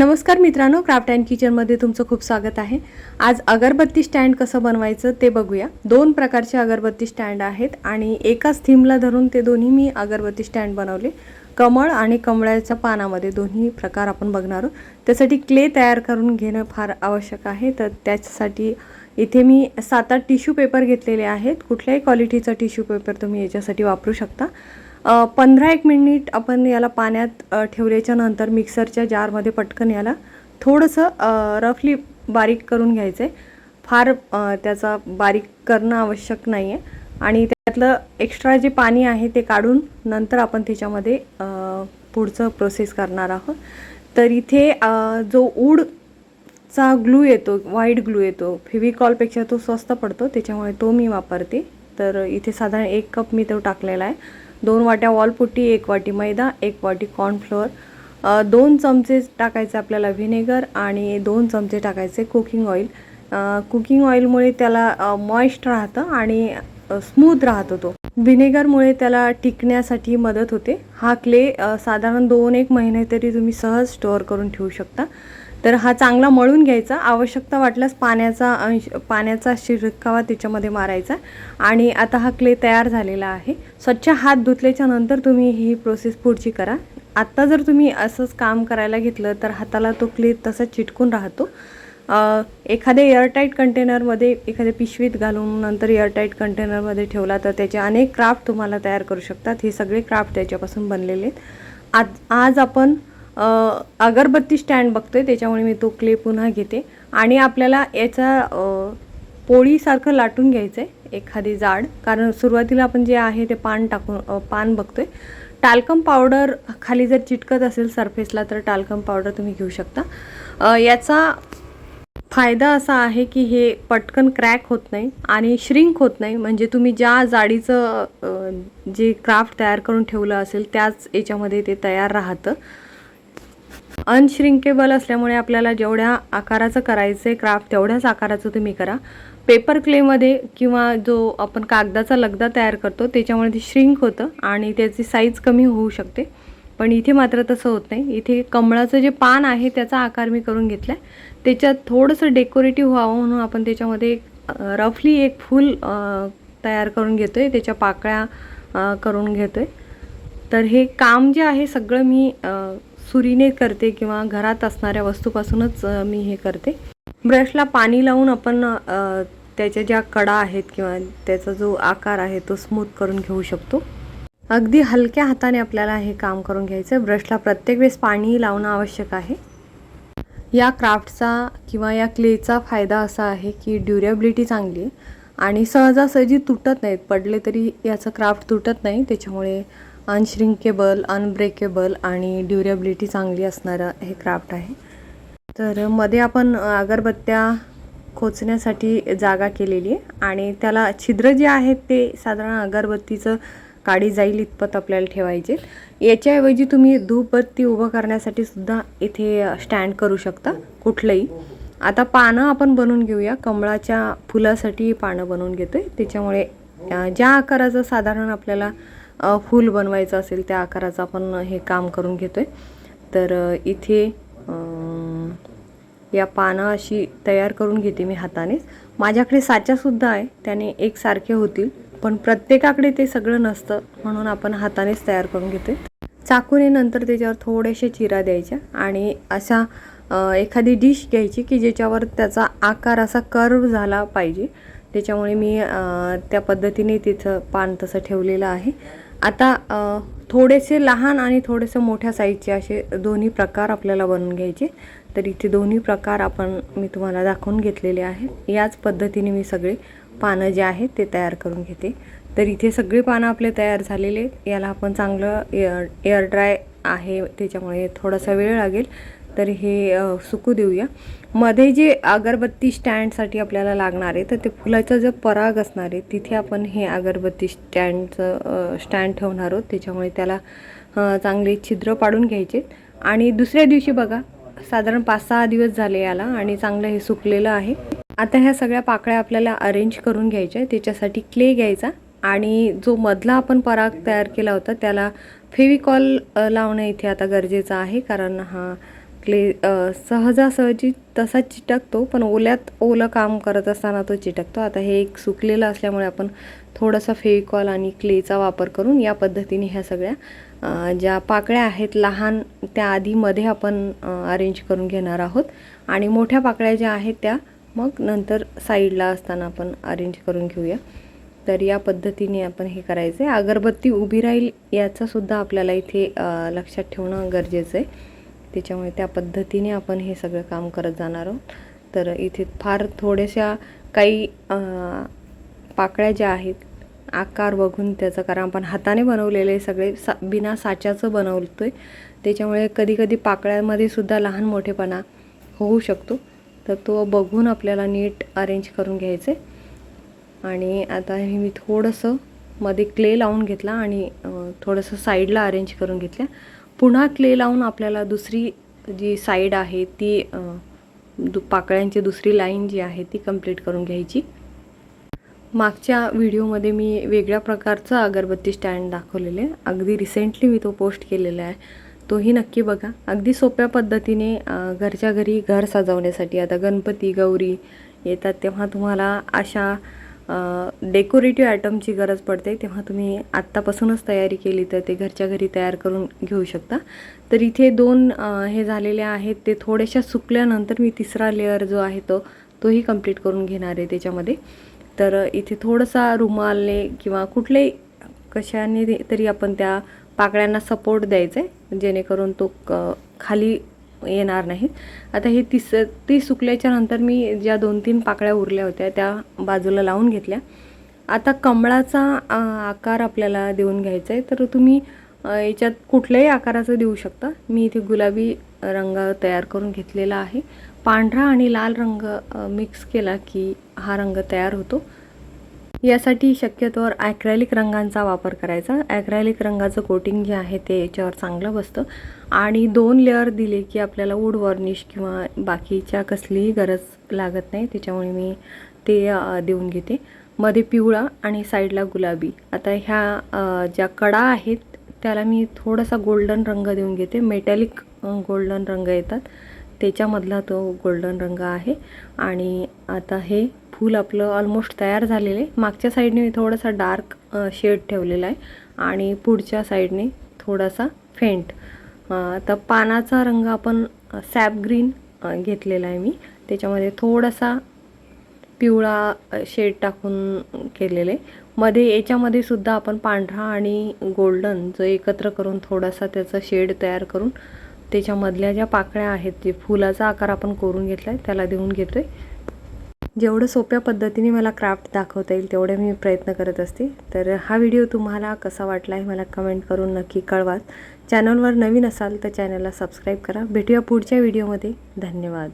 नमस्कार मित्रांनो craft and किचनमध्ये तुमचं खूप स्वागत आहे. आज अगरबत्ती स्टँड कसं बनवायचं ते बघूया. दोन प्रकारचे अगरबत्ती स्टँड आहेत आणि एकाच थीमला धरून ते दोन्ही मी अगरबत्ती स्टँड बनवले. कमळ आणि कमळाच्या पानामध्ये दोन्ही प्रकार आपण बघणार आहोत. त्यासाठी क्ले तयार करून घेणं फार आवश्यक आहे. तर त्याच्यासाठी इथे मी सात आठ टिश्यू पेपर घेतलेले आहेत. कुठल्याही क्वालिटीचा टिश्यू पेपर तुम्ही याच्यासाठी वापरू शकता. पंधरा एक मिनिट आपण याला पाण्यात ठेवल्याच्या नंतर मिक्सरच्या जारमध्ये पटकन याला थोडंसं रफली बारीक करून घ्यायचं आहे फार त्याचा बारीक करणं आवश्यक नाही आहे आणि त्यातलं एक्स्ट्रा जे पाणी आहे ते काढून नंतर आपण त्याच्यामध्ये पुढचं प्रोसेस करणार आहोत. तर इथे जो उड चा ग्लू येतो व्हाईट ग्लू येतो फेविकॉलपेक्षा तो स्वस्त पडतो त्याच्यामुळे तो मी वापरते. तर इथे साधारण एक कप मी तो टाकलेला आहे. दोन वाट्या वॉलपुट्टी एक वाटी मैदा एक वाटी कॉर्नफ्लोअर दोन चमचे टाकायचे आपल्याला व्हिनेगर आणि दोन चमचे टाकायचे कुकिंग ऑइल कुकिंग ऑइलमुळे त्याला मॉइस्ट राहतं आणि स्मूथ राहतो तो. व्हिनेगरमुळे त्याला टिकण्यासाठी मदत होते. हा क्ले साधारण दोन एक महिने तरी तुम्ही सहज स्टोअर करून ठेवू शकता. तर हा चांगला मळून घ्यायचा. आवश्यकता वाटल्यास पाण्याचा अंश पाण्याचा शिरकावा त्याच्यामध्ये मारायचा. आणि आता हा क्ले तयार झालेला आहे. स्वच्छ हात धुतल्याच्या नंतर तुम्ही ही प्रोसेस पुढची करा. आत्ता जर तुम्ही असंच काम करायला घेतलं तर हाताला तो क्ले तसा चिटकून राहतो. एखाद्या एअरटाईट कंटेनरमध्ये एखाद्या पिशवीत घालून नंतर एअरटाईट कंटेनरमध्ये ठेवला तर त्याचे अनेक क्राफ्ट तुम्हाला तयार करू शकतात. हे सगळे क्राफ्ट त्याच्यापासून बनलेले आहेत. आज आज आपण अगरबत्ती स्टँड बघतोय त्याच्यामुळे मी तो क्ले पुन्हा घेते. आणि आपल्याला याचा पोळीसारखं लाटून घ्यायचं आहे एखादी जाड. कारण सुरुवातीला आपण जे आहे ते पान टाकून पान बघतोय. टाल्कम पावडर खाली जर चिटकत असेल सरफेसला तर टाल्कम पावडर तुम्ही घेऊ शकता. याचा फायदा असा आहे की हे पटकन क्रॅक होत नाही आणि श्रिंक होत नाही. म्हणजे तुम्ही ज्या जाडीचं जे क्राफ्ट तयार करून ठेवलं असेल त्याच याच्यामध्ये ते तयार राहतं. अनश्रिंकेबल असल्यामुळे आपल्याला जेवढ्या आकाराचं करायचं आहे क्राफ्ट तेवढ्याच आकाराचं तुम्ही करा. पेपर क्लेमध्ये किंवा जो आपण कागदाचा लगदा तयार करतो त्याच्यामुळे ते श्रिंक होतं आणि त्याची साईज कमी होऊ शकते. पण इथे मात्र तसं होत नाही. इथे कमळाचं जे पान आहे त्याचा आकार मी करून घेतला आहे त्याच्यात थोडंसं डेकोरेटिव्ह व्हावं म्हणून आपण त्याच्यामध्ये रफली एक फूल तयार करून घेतो आहे त्याच्या पाकळ्या करून घेतो आहे तर हे काम जे आहे सगळं मी सुरीने करते किंवा घरात असणाऱ्या वस्तूपासूनच मी हे करते. ब्रशला पाणी लावून आपण त्याच्या ज्या कडा आहेत किंवा त्याचा जो आकार आहे तो स्मूथ करून घेऊ शकतो. अगदी हलक्या हाताने आपल्याला हे काम करून घ्यायचं आहे ब्रशला प्रत्येक वेळेस पाणी लावणं आवश्यक आहे. या क्राफ्टचा किंवा या क्लेचा फायदा असा आहे की ड्युरेबिलिटी चांगली आहे. आणि सहजासहजी तुटत नाहीत. पडले तरी याचं क्राफ्ट तुटत नाही. त्याच्यामुळे अनश्रिंकेबल अनब्रेकेबल आणि ड्युरेबिलिटी चांगली असणारं हे क्राफ्ट आहे. तर मध्ये आपण अगरबत्त्या खोचण्यासाठी जागा केलेली आहे आणि त्याला छिद्र जे आहेत ते साधारण अगरबत्तीचं काढी जाईल इतपत आपल्याला ठेवायचे. याच्याऐवजी तुम्ही धूपबत्ती उभं करण्यासाठी सुद्धा इथे स्टँड करू शकता कुठलंही. आता पानं आपण बनवून घेऊया. कमळाच्या फुलासाठी पानं बनवून घेतोय. त्याच्यामुळे ज्या आकाराचं साधारण आपल्याला फूल बनवायचं असेल त्या आकाराचं आपण हे काम करून घेतोय. तर इथे या पानं अशी तयार करून घेते मी हातानेच माझ्याकडे साच्यासुद्धा आहे त्याने एकसारखे होतील पण प्रत्येकाकडे ते सगळं नसतं म्हणून आपण हातानेच तयार करून घेते चाकूने नंतर त्याच्यावर थोड्याशा चिरा द्यायच्या आणि अशा एखादी डिश घ्यायची की ज्याच्यावर त्याचा आकार असा कर्व झाला पाहिजे. त्याच्यामुळे मी त्या पद्धतीने तिथं पान तसं ठेवलेलं आहे. आता थोडेसे लहान आणि थोडेसे मोठ्या साईजचे असे दोन्ही प्रकार आपल्याला बनवून घ्यायचे. तर इथे दोन्ही प्रकार आपण मी तुम्हाला दाखवून घेतलेले आहेत. याच पद्धतीने मी सगळे पानं जे आहेत ते तयार करून घेते. तर इथे सगळी पानं आपले तयार झालेले याला आपण चांगलं एअर एअर ड्राय आहे त्याच्यामुळे थोडासा वेळ लागेल. तर हे सुकू देऊया. मध्ये जे अगरबत्ती स्टँडसाठी आपल्याला लागणार आहे तर ते फुलाचं जे पराग असणार आहे तिथे आपण हे अगरबत्ती स्टँडचं स्टँड ठेवणार आहोत. त्याच्यामुळे त्याला चांगले छिद्र पाडून घ्यायचे. आणि दुसऱ्या दिवशी बघा साधारण पाच सहा दिवस झाले याला आणि चांगलं हे सुकलेलं आहे. आता ह्या सगळ्या पाकळ्या आपल्याला अरेंज करून घ्यायच्या त्याच्यासाठी क्ले घ्यायचा. आणि जो मधला आपण पराग तयार केला होता त्याला फेविकॉल लावणं इथे आता गरजेचं आहे. कारण हा क्ले सहजासहजी तसा चिटकतो पण ओल्यात ओलं काम करत असताना तो चिटकतो. आता हे एक सुकलेलं असल्यामुळे आपण थोडासा फेविकॉल आणि क्लेचा वापर करून या पद्धतीने ह्या सगळ्या ज्या पाकळ्या आहेत लहान त्या आधीमध्ये आपण अरेंज करून घेणार आहोत. आणि मोठ्या पाकळ्या ज्या आहेत त्या मग नंतर साईडला असताना आपण अरेंज करून घेऊया. तर या पद्धतीने आपण हे करायचं आहे अगरबत्ती उभी राहील याचंसुद्धा आपल्याला इथे लक्षात ठेवणं गरजेचं आहे. त्याच्यामुळे त्या पद्धतीने आपण हे सगळं काम करत जाणार आहोत. तर इथे फार थोड्याशा काही पाकळ्या ज्या आहेत आकार बघून त्याचं कारण आपण हाताने बनवलेले सगळे सा बिना साच्याचं बनवतो आहे त्याच्यामुळे कधीकधी पाकळ्यामध्ये सुद्धा लहान मोठेपणा होऊ शकतो. तर तो बघून आपल्याला नीट अरेंज करून घ्यायचे आणि आता हे मी थोडंसं मध्ये क्ले लावून घेतला आणि थोडंसं साईडला अरेंज करून घेतल्या. पुन्हा क्ले लावून आपल्याला दुसरी जी साईड आहे ती दु पाकळ्यांची दुसरी लाईन जी आहे ती कंप्लीट करून घ्यायची. मागच्या व्हिडिओमध्ये मी वेगळ्या प्रकारचं अगरबत्ती स्टँड दाखवलेले आहे. अगदी रिसेंटली मी तो पोस्ट केलेला आहे. तोही नक्की बघा. अगदी सोप्या पद्धतीने घरच्या घरी घर सजवण्यासाठी. आता गणपती गौरी येतात तेव्हा तुम्हाला अशा डेकोरेटिव्ह आयटमची गरज पडते तेव्हा तुम्ही आत्तापासूनच तयारी केली तर ते घरच्या घरी तयार करून घेऊ शकता. तर इथे दोन हे झालेले आहेत ते थोड्याशा सुकल्यानंतर मी तिसरा लेअर जो आहे तो तोही कंप्लीट करून घेणार आहे त्याच्यामध्ये. तर इथे थोडासा रुमालने किंवा कुठल्याही कशाने तरी आपण त्या पाकळ्यांना सपोर्ट द्यायचा आहे जेणेकरून तो क खाली येणार नाहीत. आता हे तिस ती सुकल्याच्या नंतर मी ज्या दोन तीन पाकळ्या उरल्या होत्या त्या बाजूला लावून घेतल्या. आता कमळाचा आकार आपल्याला देऊन घ्यायचा आहे तर तुम्ही याच्यात कुठल्याही आकाराचं देऊ शकता. मी इथे गुलाबी रंग तयार करून घेतलेला आहे. पांढरा आणि लाल रंग मिक्स केला की हा रंग तयार होतो. यासाठी शक्यतोवर ॲक्रेलिक रंगांचा वापर करायचा. ॲक्रेलिक रंगाचं कोटिंग जे आहे ते याच्यावर चांगलं बसतं. आणि दोन लेअर दिले की आपल्याला वूड वॉर्निश किंवा बाकीच्या कसलीही गरज लागत नाही. त्याच्यामुळे मी ते देऊन घेते. मध्ये पिवळा आणि साईडला गुलाबी. आता ह्या ज्या कडा आहेत त्याला मी थोडासा गोल्डन रंग देऊन घेते. मेटॅलिक गोल्डन रंग येतात. त्याच्यामधला तो गोल्डन रंग आहे. आणि आता हे फूल आपलं ऑलमोस्ट तयार झालेलं आहे. मागच्या साईडने मी थोडासा डार्क शेड ठेवलेला आहे आणि पुढच्या साईडने थोडासा फेंट तर पानाचा रंग आपण सॅप ग्रीन घेतलेला आहे मी. त्याच्यामध्ये थोडासा पिवळा शेड टाकून केलेले मध्ये याच्यामध्ये सुद्धा आपण पांढरा आणि गोल्डन जो एकत्र करून थोडासा त्याचा शेड तयार करून त्याच्यामधल्या ज्या पाकळ्या आहेत जे फुलाचा आकार आपण करून घेतला आहे त्याला देऊन घेतो आहे जेवढं सोप्या पद्धतीने मला क्राफ्ट दाखवता येईल तेवढे मी प्रयत्न करत असते. तर हा व्हिडिओ तुम्हाला कसा वाटला आहे मला कमेंट करून नक्की कळवा चॅनलवर नवीन असाल तर चॅनलला सबस्क्राईब करा. भेटूया पुढच्या व्हिडिओमध्ये. धन्यवाद.